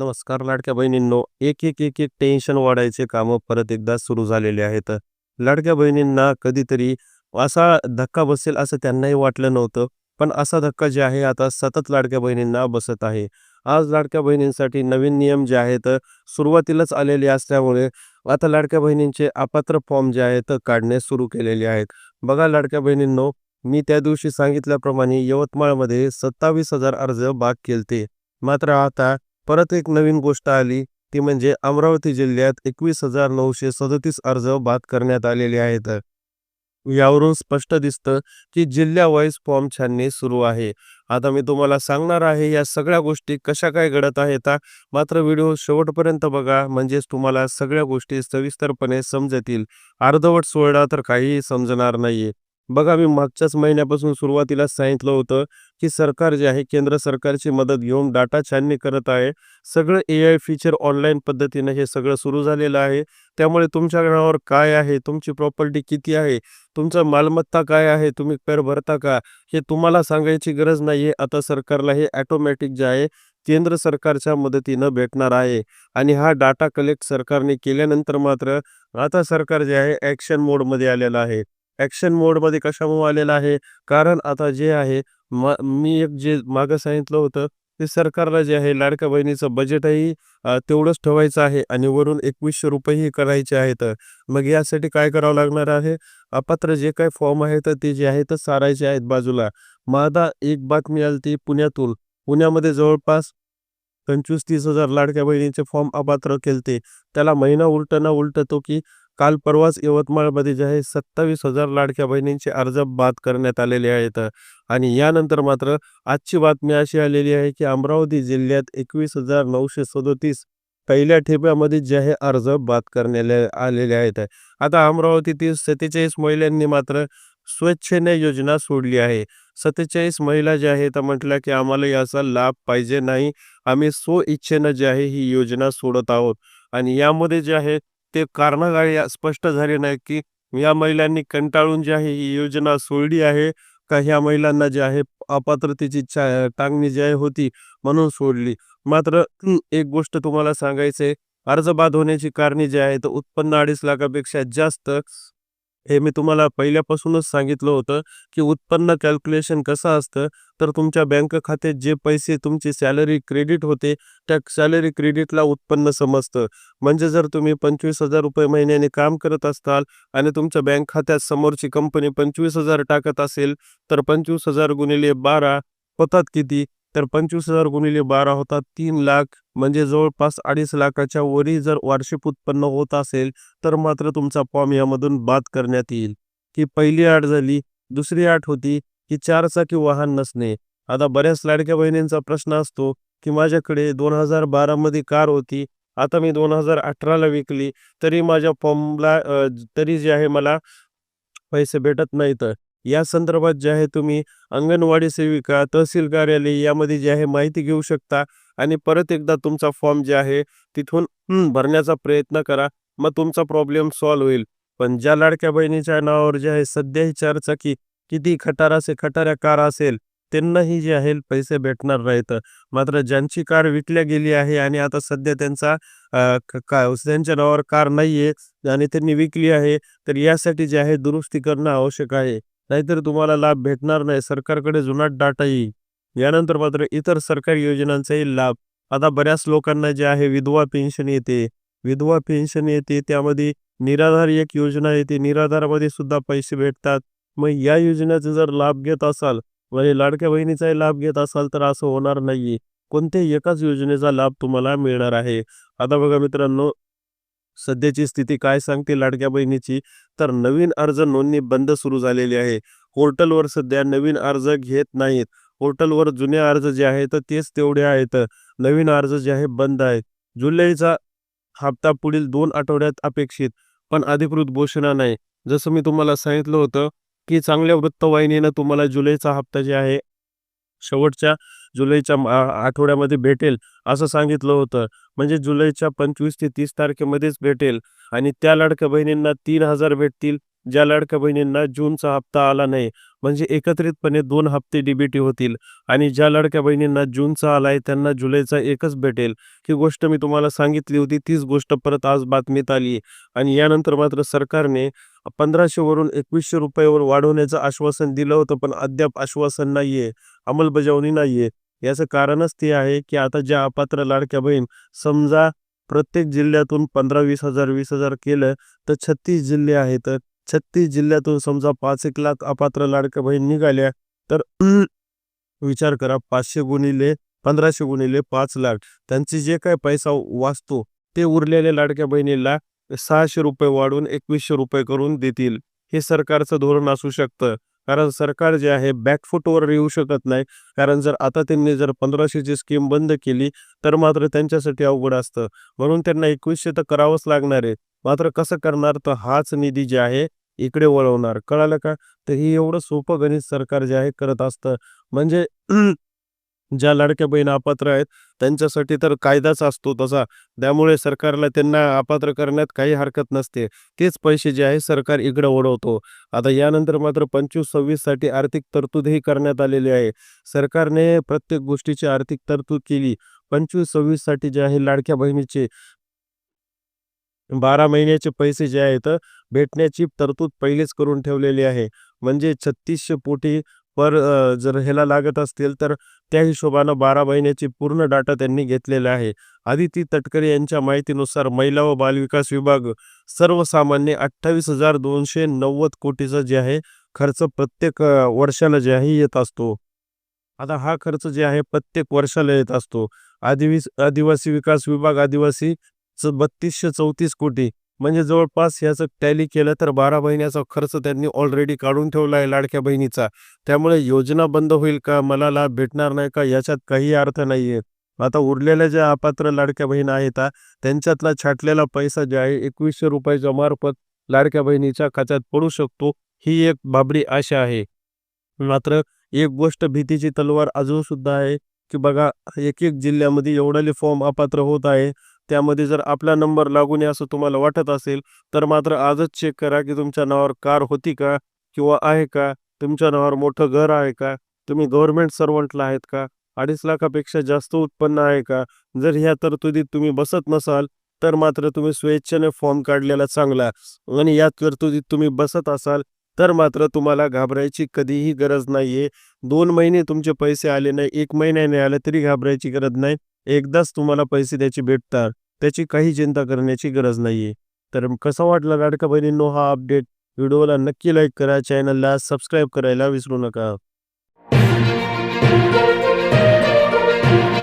नमस्कार लाडक्या बहिणींनो. एक एक एक एक टेन्शन वाढायचे कामं परत एकदा सुरू झालेले आहेत. लाडक्या बहिणींना कधीतरी असा धक्का बसेल असं त्यांनाही वाटलं नव्हतं. पण असा धक्का जे आहे आता सतत लाडक्या बहिणींना बसत आहे. आज लाडक्या बहिणींसाठी नवीन नियम जे आहेत सुरुवातीलाच आलेले असल्यामुळे आता लाडक्या बहिणींचे अपात्र फॉर्म जे आहेत काढणे सुरू केलेले आहेत. बघा लाडक्या बहिणींनो मी त्या दिवशी सांगितल्याप्रमाणे यवतमाळमध्ये सत्तावीस हजार अर्ज बाग केलते. मात्र आता परत एक नवीन गोष्ट आली ती म्हणजे अमरावती जिल्ह्यात एकवीस हजार नऊशे सदतीस अर्ज बाद करण्यात आलेले आहेत. यावरून स्पष्ट दिसतं की जिल्हा वाईज फॉर्म छाननी सुरू आहे. आता मी तुम्हाला सांगणार आहे या सगळ्या गोष्टी कशा काय घडत आहेत मात्र व्हिडिओ शेवटपर्यंत बघा म्हणजेच तुम्हाला सगळ्या गोष्टी सविस्तरपणे समजतील. अर्धवट सोडला तर काहीही समजणार नाहीये. बघा मी मागच्याच महिन्यापासून सुरुवातीला सांगितलं होतं की सरकार जे आहे केंद्र सरकारची मदत घेऊन डाटा छाननी करत आहे. सगळं ए आय फीचर ऑनलाईन पद्धतीनं हे सगळं सुरू झालेलं आहे. त्यामुळे तुमच्या नावावर काय आहे? तुमची प्रॉपर्टी किती आहे? तुमचं मालमत्ता काय आहे? तुम्ही कर भरता का? हे तुम्हाला सांगायची गरज नाही आहे आता सरकारला हे ॲटोमॅटिक जे आहे केंद्र सरकारच्या मदतीनं भेटणार आहे. आणि हा डाटा कलेक्ट सरकारने केल्यानंतर मात्र आता सरकार जे आहे ॲक्शन मोडमध्ये आलेलं आहे. ॲक्शन मोडमध्ये कशामुळे आलेलं आहे? कारण आता जे आहे मी एक जे मागं सांगितलं होतं ते सरकारला जे आहे लाडक्या बहिणीचं बजेटही तेवढंच ठेवायचं आहे आणि वरून एकवीसशे रुपयेही करायचे आहेत. मग यासाठी काय करावं लागणार आहे? अपात्र जे काही फॉर्म आहेत ते जे आहेत सारायचे आहेत बाजूला. माझा एक बातमी आली ती पुण्यातून. पुण्यामध्ये जवळपास पंचवीस तीस हजार लाडक्या बहिणीचे फॉर्म अपात्र केलते. त्याला महिना उलटना उलटतो की काल परवाच यवतमाळमध्ये जे आहे सत्तावीस हजार लाडक्या बहिणींचे अर्ज बाद करण्यात आलेले आहेत. आणि यानंतर मात्र आजची बातमी अशी आलेली आहे की अमरावती जिल्ह्यात एकवीस हजार नऊशे सदोतीस पहिल्या ठेप्यामध्ये जे आहे अर्ज बाद करण्यात आलेले आहेत. आता अमरावतीतील सत्तेचाळीस महिलांनी मात्र स्वच्छेने योजना सोडली आहे. सत्तेचाळीस महिला ज्या आहेत म्हटल्या की आम्हाला याचा लाभ पाहिजे नाही. आम्ही स्व इच्छेनं जे आहे ही योजना सोडत आहोत. आणि यामध्ये जे आहे ते कारणं काय स्पष्ट झाले नाही की या महिलांनी कंटाळून जी आहे ही योजना सोडली आहे का? ह्या महिलांना जे आहे अपात्रतेची टांगणी जी आहे होती म्हणून सोडली. मात्र एक गोष्ट तुम्हाला सांगायचे अर्ज बाद होण्याची कारणे जी आहेत उत्पन्न अडीच लाखापेक्षा जास्त हे मी तुम्हाला पहिल्यापासूनच सांगितलं होतं की उत्पन्न कॅल्क्युलेशन कसं असतं? तर तुमच्या बँक खात्यात जे पैसे तुमची सॅलरी क्रेडिट होते त्या सॅलरी क्रेडिटला उत्पन्न समजतं. म्हणजे जर तुम्ही पंचवीस हजार रुपये महिन्याने काम करत असताल आणि तुमच्या बँक खात्यात समोरची कंपनी पंचवीस हजार टाकत असेल तर पंचवीस हजार गुणिले बारा होतात किती? तर पंचवीस हजार गुणिले बारा होता तीन लाख म्हणजे जवळपास अडीच लाखाच्या वरी जर वार्षिक उत्पन्न होत असेल तर मात्र तुमचा फॉर्म यामधून बाद करण्यात येईल. ही पहिली अट झाली. दुसरी अट होती की चारचाकी वाहन नसणे. आता बऱ्याच लाडक्या बहिणींचा प्रश्न असतो की माझ्याकडे दोन हजार बारामध्ये कार होती. आता मी दोन हजार अठराला विकली. तरी माझ्या फॉर्मला तरी जे आहे मला पैसे भेटत नाहीत. या संदर्भात जे आहे तुम्ही अंगणवाडी सेविका तहसील कार्यालय यामध्ये जे आहे माहिती घेऊ शकता आणि परत एकदा तुमचा फॉर्म जे आहे तिथून भरण्याचा प्रयत्न करा. मग तुमचा प्रॉब्लेम सॉल्व्ह होईल. पण ज्या लाडक्या बहिणीच्या नावावर जे आहे सध्या ही चारचाकी किती खटारा असे खटाऱ्या कार असेल त्यांनाही जे आहे पैसे भेटणार नाहीत. मात्र ज्यांची कार विकल्या गेली आहे आणि आता सध्या त्यांचा का त्यांच्या नावावर कार नाहीये आणि त्यांनी विकली आहे तर यासाठी जे आहे दुरुस्ती करणं आवश्यक आहे. नाहीतर तुम्हाला लाभ भेटणार नाही. सरकारकडे जुनाट डाटा येईल. यानंतर मात्र इतर सरकारी योजनांचाही लाभ. आता बऱ्याच लोकांना जे आहे विधवा पेन्शन येते. विधवा पेन्शन येते त्यामध्ये निराधार एक योजना येते. निराधारमध्ये सुद्धा पैसे भेटतात. मग या योजनेचा जर लाभ घेत असाल म्हणजे लाडक्या बहिणीचाही लाभ घेत असाल तर असं होणार नाहीये. कोणत्याही एकाच योजनेचा लाभ तुम्हाला मिळणार आहे. आता बघा मित्रांनो सध्याची स्थिती काय सांगते लाडक्या बहिणीची? तर नवीन अर्ज नोंदणी बंद सुरू झालेली आहे. पोर्टलवर सध्या नवीन अर्ज घेत नाहीत. पोर्टलवर जुने अर्ज जे आहेत तेच तेवढे आहेत. नवीन अर्ज जे आहे बंद आहेत. जुलैचा हप्ता पुढील दोन आठवड्यात अपेक्षित पण अधिकृत घोषणा नाही. जसं मी तुम्हाला सांगितलं होतं की चांगल्या वृत्तवाहिनीनं तुम्हाला जुलैचा हप्ता जे आहे शेवटच्या जुलैच्या आठवड्यामध्ये भेटेल असं सांगितलं होतं. म्हणजे जुलैच्या पंचवीस ते तीस तारखेमध्येच भेटेल आणि त्या लाडक्या बहिणींना तीन हजार भेटतील ज्या लाडक्या बहिणींना जूनचा हप्ता आला नाही. म्हणजे एकत्रितपणे दोन हप्ते डीबीटी होतील आणि ज्या लाडक्या बहिणींना जूनचा आला आहे त्यांना जुलैचा एकच भेटेल. ही गोष्ट मी तुम्हाला सांगितली होती तीच गोष्ट परत आज बातमीत आली आणि यानंतर मात्र सरकारने पंधराशे वरून एकवीसशे रुपयावर वाढवण्याचं आश्वासन दिलं होतं पण अद्याप आश्वासन नाहीये अंमलबजावणी नाहीये. याचं कारणच ते आहे की आता ज्या अपात्र लाडक्या बहीण समजा प्रत्येक जिल्ह्यातून पंधरा वीस हजार वीस हजार केलं तर छत्तीस जिल्हे आहेत. छत्तीस जिल्ह्यातून समजा पाच एक लाख अपात्र लाडक्या बहीण निघाल्या तर विचार करा पाचशे गुणिले पंधराशे गुणिले पाच लाख. त्यांचे जे काय पैसा वाचतो ते उरलेल्या लाडक्या बहिणीला सहाशे रुपये वाढवून एकवीसशे रुपये करून देतील. हे सरकारचं धोरण असू शकतं. कारण सरकार जे आहे बॅकफुटवर येऊ शकत नाही. कारण जर आता त्यांनी जर पंधराशेची स्कीम बंद केली तर मात्र त्यांच्यासाठी अवघड असतं. म्हणून त्यांना एकवीसशे तर करावंच लागणार आहे. मात्र कसं करणार तर हाच निधी जे आहे इकडे वळवणार. कळालं का? तर ही एवढं सोपं गणित सरकार जे आहे करत असतं. म्हणजे ज्या लाडक्या बहीण अपात्र आहेत त्यांच्यासाठी तर कायदाच असतो तसा. त्यामुळे सरकारला त्यांना अपात्र करण्यात काही हरकत नसते. तेच पैसे जे आहे सरकार इकडे ओढवतो आता यानंतर मात्र पंचवीस सव्वीससाठी आर्थिक तरतूदही करण्यात आलेली आहे. सरकारने प्रत्येक गोष्टीची आर्थिक तरतूद केली. पंचवीस सव्वीससाठी जे आहे लाडक्या बहिणीचे बारा महिन्याचे पैसे जे आहेत भेटण्याची तरतूद पहिलेच करून ठेवलेली आहे. म्हणजे छत्तीसशे पोटी पर जर ह्याला लागत असतील तर त्या हिशोबानं बारा महिन्याची पूर्ण डाटा त्यांनी घेतलेला आहे. आदिती तटकरे यांच्या माहितीनुसार महिला व बालविकास विभाग सर्वसामान्य अठ्ठावीस हजार दोनशे नव्वद कोटीचा जे आहे खर्च प्रत्येक वर्षाला जे आहे येत असतो. आता हा खर्च जे आहे प्रत्येक वर्षाला येत असतो. आदिवीस आदिवासी विकास विभाग आदिवासी च- बत्तीसशे चौतीस कोटी. म्हणजे जवळपास याचं टॅली केलं तर बारा महिन्याचा खर्च त्यांनी ऑलरेडी काढून ठेवला आहे लाडक्या बहिणीचा. त्यामुळे योजना बंद होईल का? मला लाभ भेटणार नाही का? याच्यात काही अर्थ नाहीये. आता उरलेल्या ज्या अपात्र लाडक्या बहीण आहेत त्यांच्यातला छाटलेला पैसा जे आहे एकवीसशे रुपयाच्या मार्फत लाडक्या बहिणीच्या खात्यात पडू शकतो ही एक बाबरी आशा आहे. मात्र एक गोष्ट भीतीची तलवार अजून सुद्धा आहे की बघा एक एक जिल्ह्यामध्ये एवढाले फॉर्म अपात्र होत आहे त्यामध्ये जर आपला नंबर लागू नये असं तुम्हाला वाटत असेल तर मात्र आजच चेक करा की तुमच्या नावावर कार होती का किंवा आहे का? तुमच्या नावावर मोठं घर आहे का? तुम्ही गव्हर्नमेंट सर्वंटला आहेत का? अडीच लाखापेक्षा जास्त उत्पन्न आहे का? जर ह्या तरतुदीत तुम्ही बसत नसाल तर मात्र तुम्ही स्वेच्छेने फॉर्म काढलेला चांगला. आणि या तरतुदीत तुम्ही बसत असाल तर मात्र तुम्हाला घाबरायची कधीही गरज नाहीये. दोन महिने तुमचे पैसे आले नाही एक महिन्याने आले तरी घाबरायची गरज नाही. एकदाच तुम्हाला पैसे द्यायचे भेटतात त्याची काही चिंता करण्याची गरज नाहीये. तर कसा वाटला लाडका बहिणींनो हा अपडेट व्हिडिओला नक्की लाईक करा चॅनलला सबस्क्राईब करायला विसरू नका.